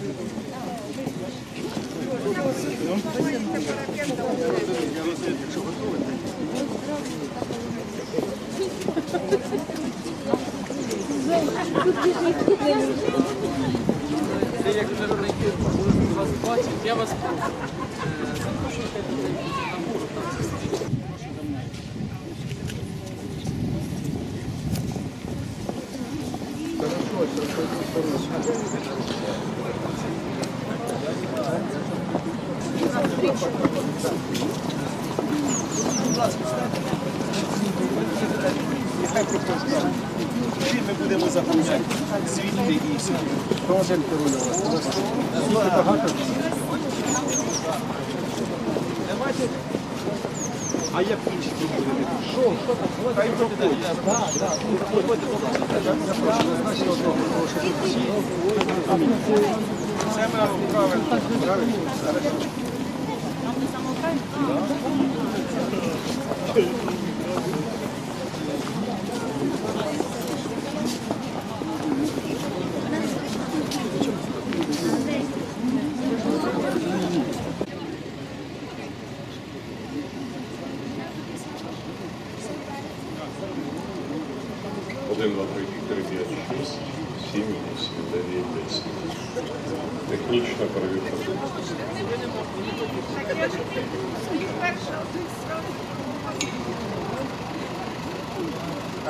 Це як вже прийти, вас бачить, я вас прошу. е, запрошуйте людей Чим ми будемо заповняти? Звідти і все. А як інші будете? Що? Хай проходять. Це ми правильно. Правильно.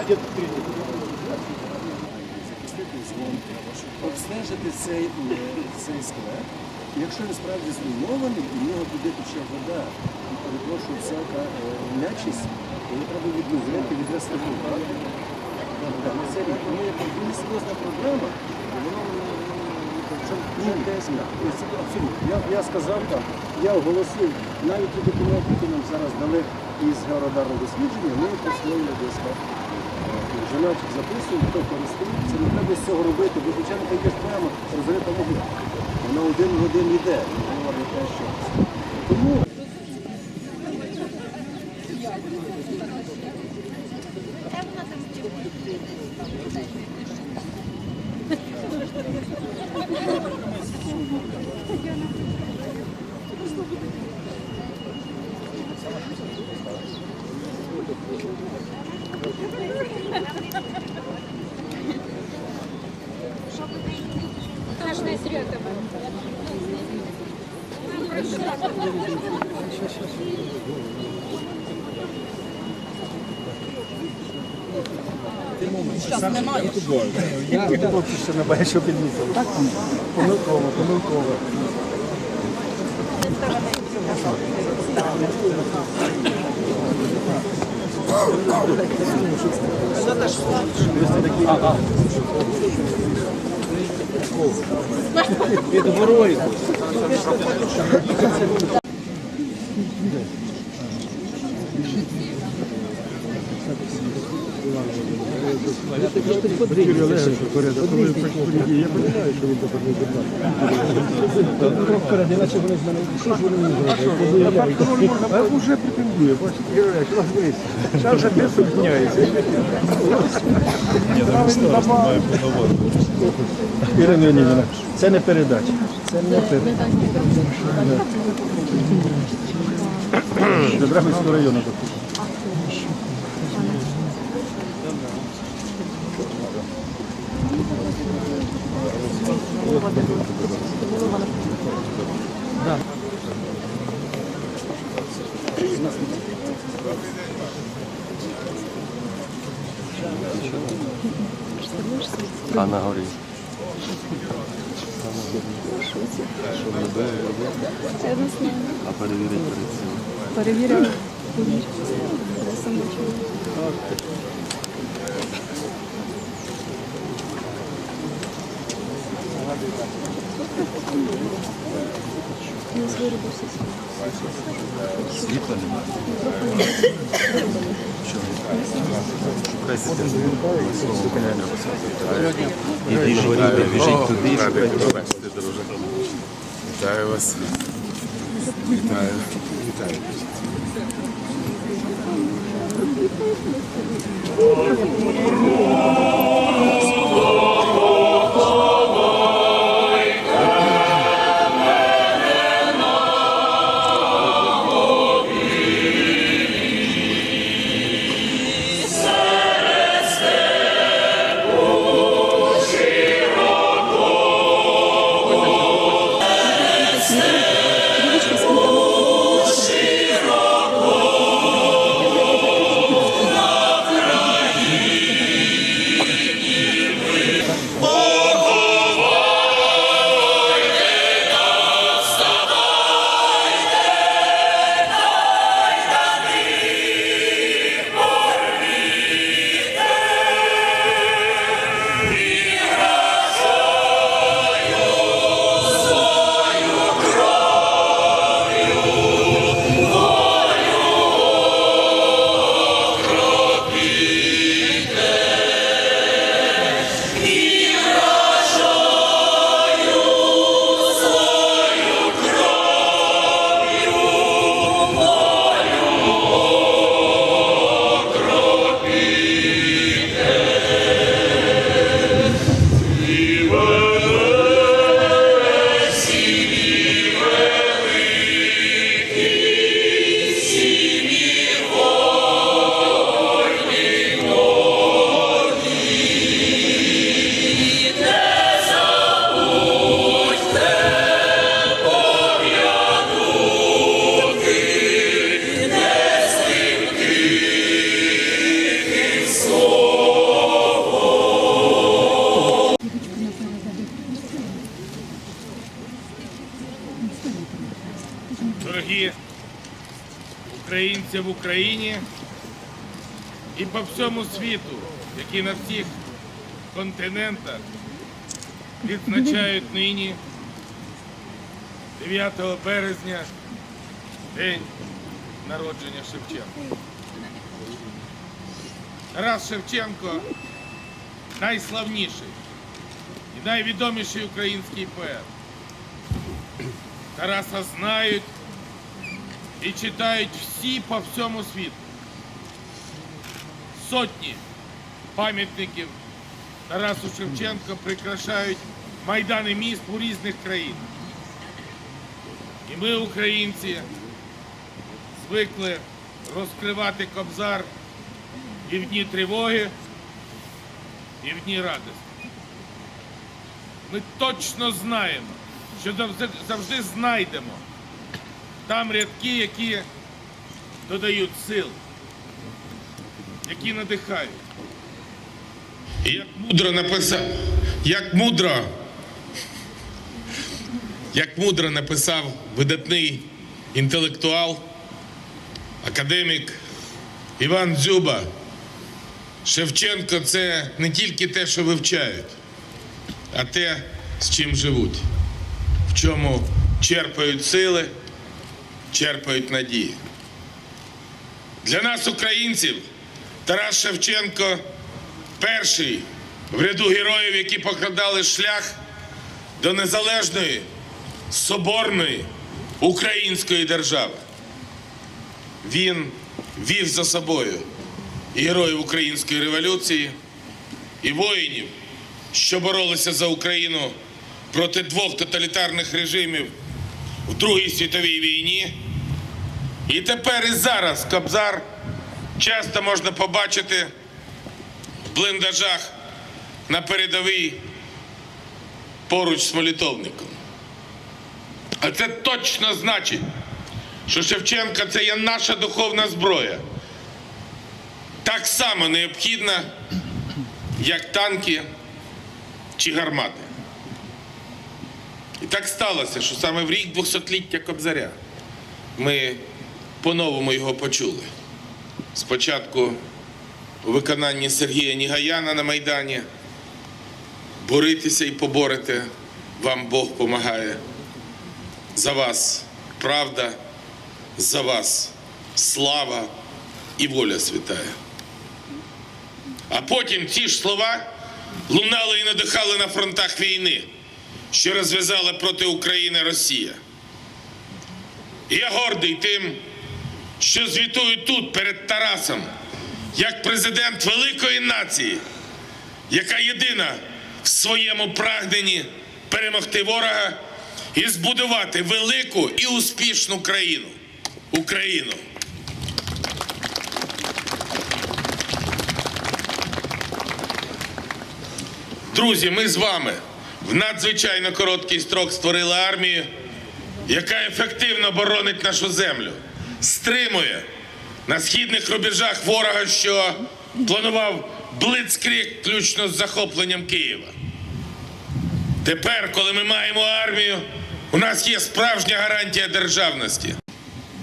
А де? Запустити дзвон, обстежити цей, е, цей сквер. Якщо він справді зруйнований, в нього туди тече вода, і перепрошую, всяка е, м'ячість, її треба відновити. Так, на це рік. Тому як дуже серйозна проблема. Я, я сказав так, я оголосив навіть ті документи, які нам зараз дали із георадарного дослідження, ми присвоїли ДСК. Женатик записуємо, хто користується, не треба з цього робити, бо звичайно таке ж прямо розрита могила. Вона один в один йде, не говорить те, що. Тому Страшная серьезно. я тут ще не бачу, що підмітили. Так, помилково, помилково. Під горою. Не вже претендує, бачите, Юрій Олегович, у зараз вже без зупиняється. Ірина Леонідівна, це не передача. Це не передача. До Драгобицького району допустимо. А на горі. А перевірити перед цим. Перевіряю. Я Світла немає. Що? Ідіть, говорите, біжіть туди, шукайте. Вітаю вас. Вітаю. Вітаю. Девочка Україні і по всьому світу, які на всіх континентах відзначають нині 9 березня день народження Шевченка. Тарас Шевченко найславніший і найвідоміший український поет. Тараса знають і читають всі по всьому світу. Сотні пам'ятників Тарасу Шевченко прикрашають майдани міст у різних країнах. І ми, українці, звикли розкривати кобзар і в дні тривоги, і в дні радості. Ми точно знаємо, що завжди, знайдемо там рядки, які додають сил, які надихають. Як мудро написав, як мудро, як мудро написав видатний інтелектуал, академік Іван Дзюба, Шевченко це не тільки те, що вивчають, а те, з чим живуть, в чому черпають сили, черпають надії. Для нас, українців, Тарас Шевченко перший в ряду героїв, які покладали шлях до незалежної, соборної української держави. Він вів за собою героїв української революції, і воїнів, що боролися за Україну проти двох тоталітарних режимів в Другій світовій війні. І тепер і зараз Кобзар часто можна побачити в бліндажах на передовій поруч з молитовником. А це точно значить, що Шевченка це є наша духовна зброя. Так само необхідна, як танки чи гармати. Так сталося, що саме в рік 200-ліття Кобзаря ми по-новому його почули. Спочатку у виконанні Сергія Нігаяна на Майдані. Боритися і поборете, вам Бог помагає. За вас правда, за вас слава і воля святая. А потім ці ж слова лунали і надихали на фронтах війни, що розв'язала проти України Росія. Я гордий тим, що звітую тут перед Тарасом, як президент великої нації, яка єдина в своєму прагненні перемогти ворога і збудувати велику і успішну країну Україну. Друзі, ми з вами в надзвичайно короткий строк створили армію, яка ефективно боронить нашу землю, стримує на східних рубежах ворога, що планував блицкрік включно з захопленням Києва. Тепер, коли ми маємо армію, у нас є справжня гарантія державності.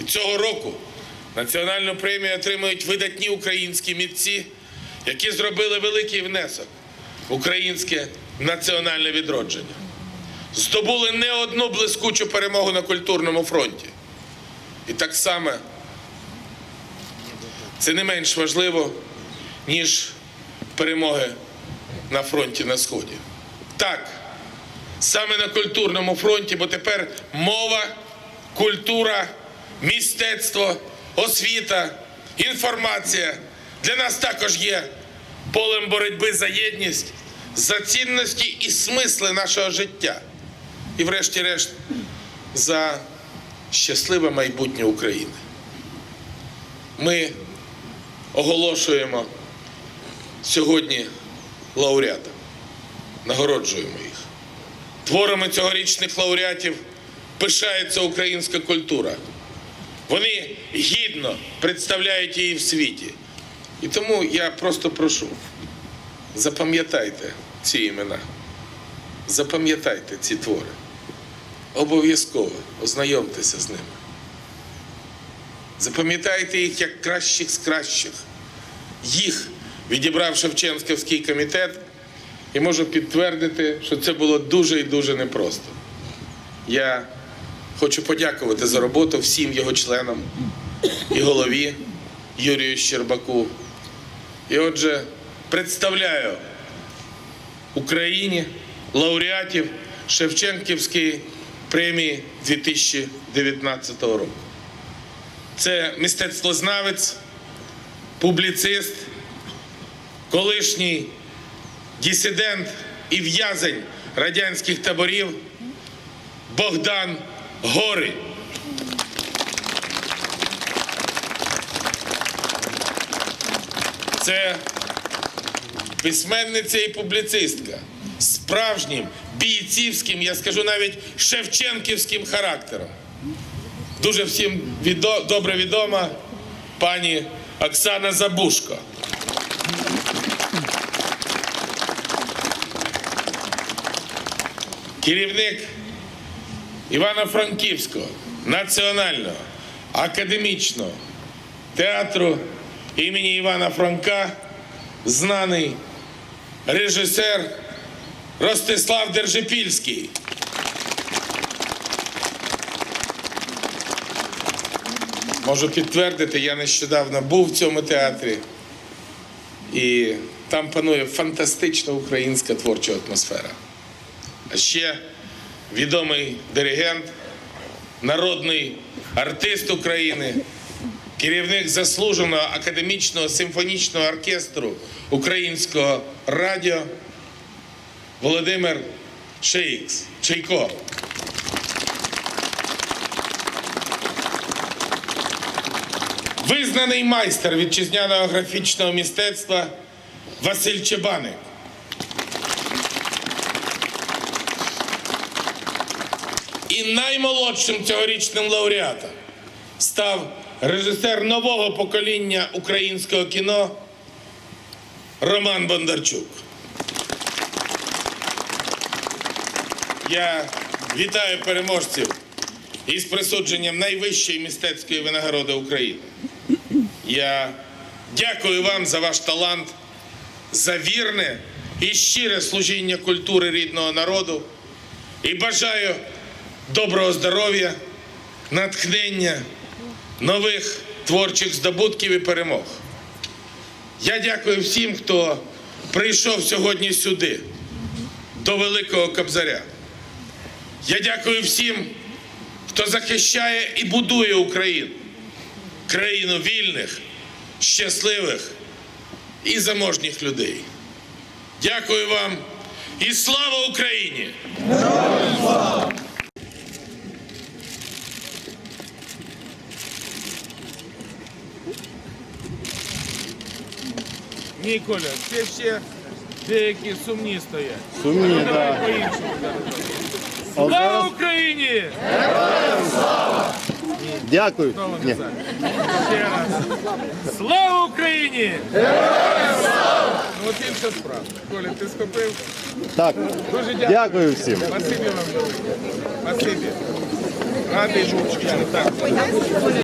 І цього року національну премію отримують видатні українські митці, які зробили великий внесок в українське національне відродження. Здобули не одну блискучу перемогу на культурному фронті. І так само це не менш важливо, ніж перемоги на фронті на Сході. Так, саме на культурному фронті, бо тепер мова, культура, мистецтво, освіта, інформація для нас також є полем боротьби за єдність, за цінності і смисли нашого життя. І, врешті-решт, за щасливе майбутнє України. Ми оголошуємо сьогодні лауреата, нагороджуємо їх. Творами цьогорічних лауреатів пишається українська культура. Вони гідно представляють її в світі. І тому я просто прошу, запам'ятайте ці імена, запам'ятайте ці твори. Обов'язково ознайомтеся з ними. Запам'ятайте їх як кращих з кращих. Їх відібрав Шевченківський комітет, і можу підтвердити, що це було дуже і дуже непросто. Я хочу подякувати за роботу всім його членам і голові Юрію Щербаку. І отже, представляю Україні лауреатів Шевченківської премії 2019 року. Це мистецтвознавець, публіцист, колишній дисидент і в'язень радянських таборів Богдан Гори. Це письменниця і публіцистка справжнім бійцівським, я скажу навіть шевченківським характером. Дуже всім відо, добре відома пані Оксана Забушко. Керівник Івано-Франківського національного академічного театру імені Івана Франка, знаний режисер Ростислав Держипільський. Можу підтвердити, я нещодавно був в цьому театрі, і там панує фантастична українська творча атмосфера. А ще відомий диригент, народний артист України, керівник заслуженого академічного симфонічного оркестру Українського радіо Володимир Шейкс, Чайко. Визнаний майстер вітчизняного графічного мистецтва Василь Чебаник. І наймолодшим цьогорічним лауреатом став режисер нового покоління українського кіно Роман Бондарчук. Я вітаю переможців із присудженням найвищої мистецької винагороди України. Я дякую вам за ваш талант, за вірне і щире служіння культури рідного народу і бажаю доброго здоров'я, натхнення, нових творчих здобутків і перемог. Я дякую всім, хто прийшов сьогодні сюди, до Великого Кобзаря. Я дякую всім, хто захищає і будує Україну, країну вільних, щасливих і заможніх людей. Дякую вам і слава Україні! Ні, Коля, це ще деякі сумні стоять. Сумні, так. по-іншому зараз. От Слава Україні! дякую. Знову Ні. назад. Ще раз. Слава Україні! Ну, от інша справа. Коля, ти схопив? Так, Дуже дякую. дякую всім. Спасибі вам. Спасибі. Радий був, що так.